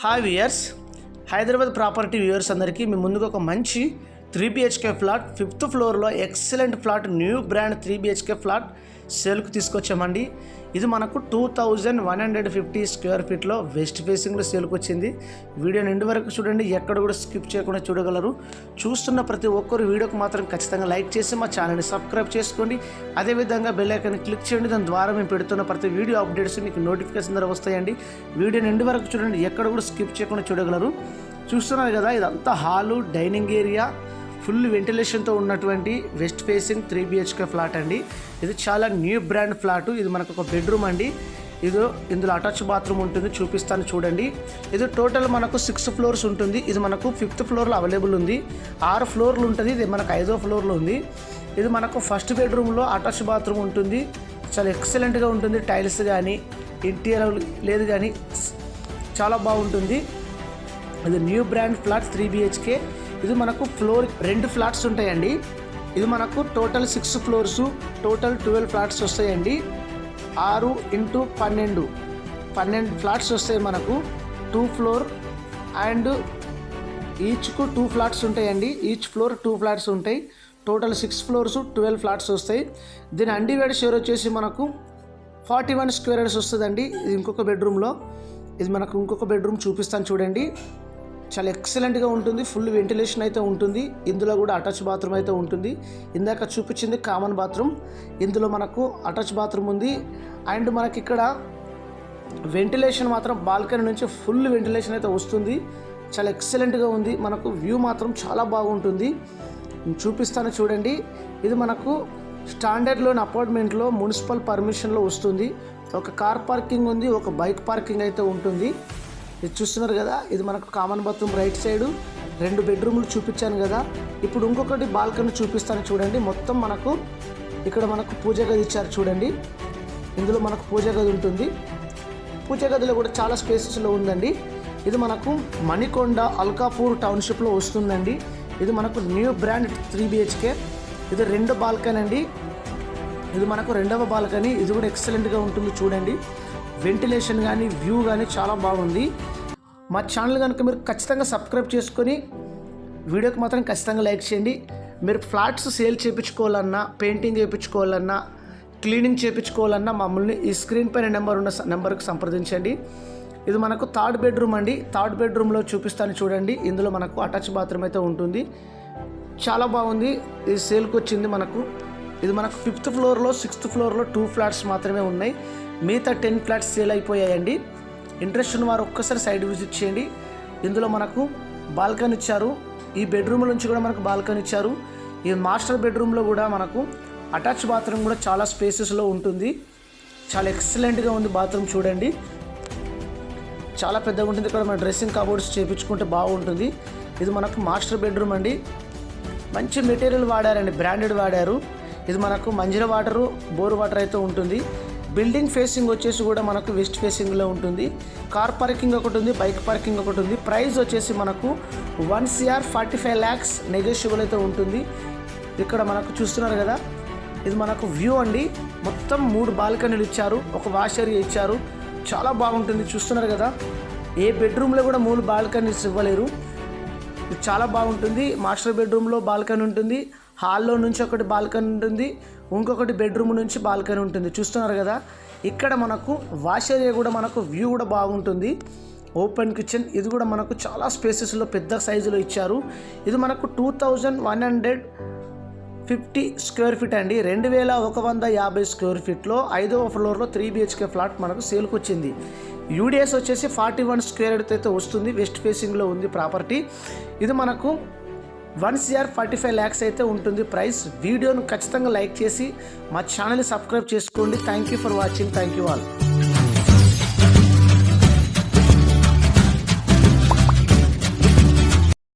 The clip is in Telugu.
Hi viewers Hyderabad property viewers అందరికీ మీ ముందుకు ఒక మంచి త్రీ బిహెచ్కే ఫ్లాట్ ఫిఫ్త్ ఫ్లోర్లో excellent flat new brand three BHK flat సేల్కు తీసుకొచ్చామండి. ఇది మనకు two thousand one hundred fifty square ఫీట్లో west ఫేసింగ్లో సేల్కి వచ్చింది. వీడియో నిండి వరకు చూడండి ఎక్కడ కూడా స్కిప్ చేయకుండా చూడగలరు. చూస్తున్న ప్రతి ఒక్కరు వీడియోకి మాత్రం ఖచ్చితంగా లైక్ చేసి మా ఛానల్ని సబ్స్క్రైబ్ చేసుకోండి. అదేవిధంగా బెల్ ఐకాన్ని క్లిక్ చేయండి దాని ద్వారా మేము పెడుతున్న ప్రతి వీడియో అప్డేట్స్ మీకు నోటిఫికేషన్ ద్వారా వస్తాయండి. వీడియో నిండి వరకు చూడండి ఎక్కడ కూడా స్కిప్ చేయకుండా చూడగలరు. చూస్తున్నారు కదా ఇదంతా హాలు డైనింగ్ ఏరియా ఫుల్ వెంటిలేషన్తో ఉన్నటువంటి west facing three BHK flat అండి. ఇది చాలా న్యూ బ్రాండ్ ఫ్లాట్. ఇది మనకు ఒక బెడ్రూమ్ అండి. ఇది ఇందులో అటాచ్ బాత్రూమ్ ఉంటుంది. చూపిస్తాను చూడండి. ఇది టోటల్ మనకు సిక్స్ ఫ్లోర్స్ ఉంటుంది. ఇది మనకు ఫిఫ్త్ ఫ్లోర్లో అవైలబుల్ ఉంది. ఆరు ఫ్లోర్లు ఉంటుంది. ఇది మనకు ఐదో ఫ్లోర్లో ఉంది. ఇది మనకు ఫస్ట్ బెడ్రూమ్లో అటాచ్ బాత్రూమ్ ఉంటుంది. చాలా ఎక్సలెంట్గా ఉంటుంది. టైల్స్ కానీ ఇంటీరియర్ లేదు కానీ చాలా బాగుంటుంది. ఇది new brand flat three BHK. ఇది మనకు ఫ్లోర్ రెండు ఫ్లాట్స్ ఉంటాయండి. ఇది మనకు total six floors total twelve flats వస్తాయండి. ఆరు ఇంటూ పన్నెండు. పన్నెండు ఫ్లాట్స్ వస్తాయి మనకు టూ ఫ్లోర్ అండ్ ఈచ్కు టూ ఫ్లాట్స్ ఉంటాయండి. ఈచ్ ఫ్లోర్ టూ ఫ్లాట్స్ ఉంటాయి. Total six floors twelve flats వస్తాయి. దీని అండివేడ్ షేర్ వచ్చేసి మనకు ఫార్టీ వన్ స్క్వేర్ యార్డ్స్ వస్తుందండి. ఇది ఇంకొక బెడ్రూమ్లో. ఇది మనకు ఇంకొక బెడ్రూమ్ చూపిస్తాను చూడండి. చాలా ఎక్సలెంట్గా ఉంటుంది ఫుల్ వెంటిలేషన్ అయితే ఉంటుంది. ఇందులో కూడా అటాచ్ బాత్రూమ్ అయితే ఉంటుంది. ఇందాక చూపించింది కామన్ బాత్రూమ్ ఇందులో మనకు అటాచ్ బాత్రూమ్ ఉంది. అండ్ మనకి ఇక్కడ వెంటిలేషన్ మాత్రం బాల్కనీ నుంచి ఫుల్ వెంటిలేషన్ అయితే వస్తుంది. చాలా ఎక్సలెంట్గా ఉంది. మనకు వ్యూ మాత్రం చాలా బాగుంటుంది. చూపిస్తాను చూడండి. ఇది మనకు స్టాండర్డ్లోని అపార్ట్మెంట్లో మున్సిపల్ పర్మిషన్లో వస్తుంది. ఒక కార్ పార్కింగ్ ఉంది ఒక బైక్ పార్కింగ్ అయితే ఉంటుంది. ఇది చూస్తున్నారు కదా ఇది మనకు కామన్ బాత్రూమ్ రైట్ సైడు రెండు బెడ్రూమ్లు చూపించాను కదా. ఇప్పుడు ఇంకొకటి బాల్కనీ చూపిస్తాను చూడండి. మొత్తం మనకు ఇక్కడ మనకు పూజ గది ఇచ్చారు చూడండి. ఇందులో మనకు పూజ గది ఉంటుంది. పూజ గదిలో కూడా చాలా స్పేసెస్లో ఉందండి. ఇది మనకు మణికొండ అల్కాపూర్ టౌన్షిప్లో వస్తుందండి. ఇది మనకు న్యూ బ్రాండ్ త్రీ బిహెచ్కే ఇది రెండు బాల్కనీ అండి. ఇది మనకు రెండవ బాల్కనీ ఇది కూడా ఎక్సలెంట్గా ఉంటుంది చూడండి. వెంటిలేషన్ కానీ వ్యూ కానీ చాలా బాగుంది. మా ఛానల్ కనుక మీరు ఖచ్చితంగా సబ్స్క్రైబ్ చేసుకొని వీడియోకి మాత్రం ఖచ్చితంగా లైక్ చేయండి. మీరు ఫ్లాట్స్ సేల్ చేయించుకోవాలన్నా పెయింటింగ్ చేయించుకోవాలన్నా క్లీనింగ్ చేయించుకోవాలన్నా మమ్మల్ని ఈ స్క్రీన్ పైన నెంబర్ ఉన్న స- నెంబర్కి సంప్రదించండి. ఇది మనకు థర్డ్ బెడ్రూమ్ అండి. థర్డ్ బెడ్రూమ్లో చూపిస్తాను చూడండి. ఇందులో మనకు అటాచ్ బాత్రూమ్ అయితే ఉంటుంది. చాలా బాగుంది. ఇది సేల్కి వచ్చింది మనకు. ఇది మనకు ఫిఫ్త్ ఫ్లోర్లో సిక్స్త్ ఫ్లోర్లో టూ ఫ్లాట్స్ మాత్రమే ఉన్నాయి. మిగతా టెన్ ఫ్లాట్స్ సేల్ అయిపోయాయండి. ఇంట్రెస్ట్ ఉన్న వారు ఒక్కసారి సైడ్ విజిట్ చేయండి. ఇందులో మనకు బాల్కనీ ఇచ్చారు. ఈ బెడ్రూమ్ నుంచి కూడా మనకు బాల్కనీ ఇచ్చారు. ఈ మాస్టర్ బెడ్రూమ్లో కూడా మనకు అటాచ్ బాత్రూమ్ కూడా చాలా స్పేసెస్లో ఉంటుంది. చాలా ఎక్సలెంట్గా ఉంది బాత్రూమ్ చూడండి. చాలా పెద్దగా ఉంటుంది. ఇక్కడ మన డ్రెస్సింగ్ కబోర్డ్స్ చేయించుకుంటే బాగుంటుంది. ఇది మనకు మాస్టర్ బెడ్రూమ్ అండి. మంచి మెటీరియల్ వాడారండి. బ్రాండెడ్ వాడారు. ఇది మనకు మంజీర వాటరు బోర్ వాటర్ అయితే ఉంటుంది. బిల్డింగ్ ఫేసింగ్ వచ్చేసి కూడా మనకు వెస్ట్ ఫేసింగ్లో ఉంటుంది. కార్ పార్కింగ్ ఒకటి ఉంది బైక్ పార్కింగ్ ఒకటి ఉంది. ప్రైస్ వచ్చేసి మనకు one CR forty five lakhs negotiable అయితే ఉంటుంది. ఇక్కడ మనకు చూస్తున్నారు కదా ఇది మనకు వ్యూ అండి. మొత్తం మూడు బాల్కనీలు ఇచ్చారు ఒక వాష్ ఏరియా ఇచ్చారు. చాలా బాగుంటుంది చూస్తున్నారు కదా. ఏ బెడ్రూమ్లో కూడా మూడు బాల్కనీస్ ఇవ్వలేరు. ఇది చాలా బాగుంటుంది. మాస్టర్ బెడ్రూమ్లో బాల్కనీ ఉంటుంది. హాల్లో నుంచి ఒకటి బాల్కనీ ఉంటుంది ఇంకొకటి బెడ్రూమ్ నుంచి బాల్కనీ ఉంటుంది. చూస్తున్నారు కదా? ఇక్కడ మనకు వాష్ ఏరియా కూడా మనకు వ్యూ కూడా బాగుంటుంది. ఓపెన్ కిచెన్ ఇది కూడా మనకు చాలా స్పేసెస్లో పెద్ద సైజులో ఇచ్చారు. ఇది మనకు two thousand one hundred fifty square feet అండి. రెండు వేల ఒక వంద యాభై స్క్వేర్ ఫీట్లో ఐదవ ఫ్లోర్లో త్రీ బిహెచ్కే ఫ్లాట్ మనకు సేల్కి వచ్చింది. యూడిఎస్ వచ్చేసి ఫార్టీ వన్ స్క్వేర్ అయితే వస్తుంది. వెస్ట్ ఫేసింగ్లో ఉంది ప్రాపర్టీ ఇది మనకు one CR forty five lakhs అయితే ఉంటుంది ప్రైస్. వీడియోను ఖచ్చితంగా లైక్ చేసి మా ఛానల్ని సబ్స్క్రైబ్ చేసుకోండి. Thank you for watching. Thank you all.